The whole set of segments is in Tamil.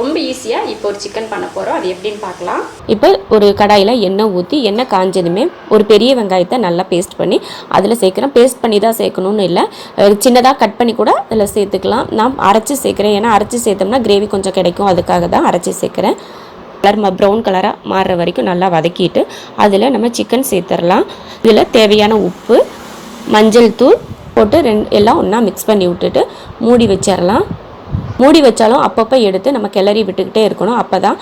ரொம்ப ஈஸியாக இப்போ ஒரு சிக்கன் பண்ண போகிறோம் அது எப்படின்னு பார்க்கலாம். இப்போ ஒரு கடாயில் எண்ணெய் ஊற்றி எண்ணெய் காஞ்சதுமே ஒரு பெரிய வெங்காயத்தை நல்லா பேஸ்ட் பண்ணி அதில் சேர்க்குறேன் பேஸ்ட் பண்ணி தான் சேர்க்கணும்னு இல்லை. சின்னதாக கட் பண்ணி கூட அதில் சேர்த்துக்கலாம். நான் அரைச்சி சேர்க்குறேன். ஏன்னா அரைச்சி சேர்த்தோம்னா கிரேவி கொஞ்சம் கிடைக்கும். அதுக்காக தான் அரைச்சி சேர்க்குறேன். கலர் ப்ரௌன் கலராக மாறுற வரைக்கும் நல்லா வதக்கிட்டு அதில் நம்ம சிக்கன் சேர்த்துடலாம். இதில் தேவையான உப்பு மஞ்சள் தூள் போட்டு ரெண்டு எல்லாம் ஒன்றா மிக்ஸ் பண்ணி விட்டுட்டு மூடி வச்சிடலாம். மூடி வச்சாலும் அப்பப்போ எடுத்து நம்ம கிளறி விட்டுக்கிட்டே இருக்கணும். அப்போ தான்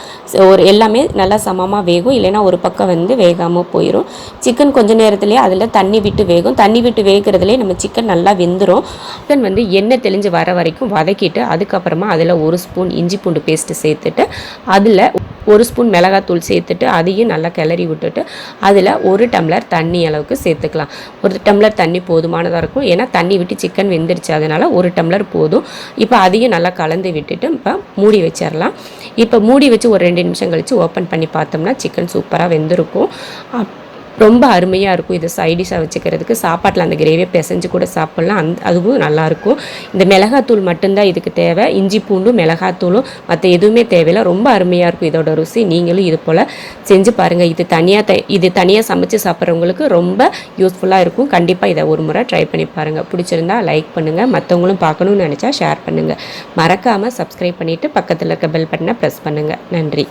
ஒரு எல்லாமே நல்லா சமமாக வேகும். இல்லைன்னா ஒரு பக்கம் வந்து வேகாமல் போயிடும் சிக்கன் கொஞ்ச நேரத்துலேயே அதில் தண்ணி விட்டு வேகும். தண்ணி விட்டு வேகிறதுலேயே நம்ம சிக்கன் நல்லா வெந்துடும் சிக்கன் வந்து எண்ணெய் தெளிஞ்சு வர வரைக்கும் வதக்கிட்டு அதுக்கப்புறமா அதில் ஒரு ஸ்பூன் இஞ்சி பூண்டு பேஸ்ட்டு சேர்த்துட்டு அதில் ஒரு ஸ்பூன் மிளகாத்தூள் சேர்த்துட்டு அதையும் நல்லா கிளறி விட்டுட்டு அதில் ஒரு டம்ளர் தண்ணி அளவுக்கு சேர்த்துக்கலாம். ஒரு டம்ளர் தண்ணி போதுமானதாக இருக்கும். ஏன்னா தண்ணி விட்டு சிக்கன் வெந்துருச்சு. அதனால் ஒரு டம்ளர் போதும். இப்போ அதையும் நல்லா கலந்து விட்டுட்டு இப்போ மூடி வச்சிடலாம். இப்போ மூடி வச்சு ஒரு ரெண்டு நிமிஷம் கழித்து ஓப்பன் பண்ணி பார்த்தோம்னா சிக்கன் சூப்பராக வெந்திருக்கும். அப்- ரொம்ப அருமையாக இருக்கும் இது சைடிஷாக வச்சுக்கிறதுக்கு. சாப்பாட்டில் அந்த கிரேவியை பிசைஞ்சு கூட சாப்பிட்லாம். அந் அதுவும் நல்லாயிருக்கும் இந்த மிளகாத்தூள் மட்டும்தான் இதுக்கு தேவை. இஞ்சி பூண்டும் மிளகாத்தூளும் மற்ற எதுவுமே தேவையில்லை. ரொம்ப அருமையாக இருக்கும் இதோட ருசி. நீங்களும் இது போல் செஞ்சு பாருங்கள் இது தனியாக த இது தனியாக சமைச்சு சாப்பிட்றவங்களுக்கு ரொம்ப யூஸ்ஃபுல்லாக இருக்கும். கண்டிப்பாக இதை ஒரு முறை ட்ரை பண்ணி பாருங்கள் பிடிச்சிருந்தா லைக் பண்ணுங்கள் மற்றவங்களும் பார்க்கணும்னு நினச்சா ஷேர் பண்ணுங்கள் மறக்காமல் சப்ஸ்கிரைப் பண்ணிவிட்டு பக்கத்தில் இருக்க பெல் பட்டனை ப்ரெஸ் பண்ணுங்கள் நன்றி.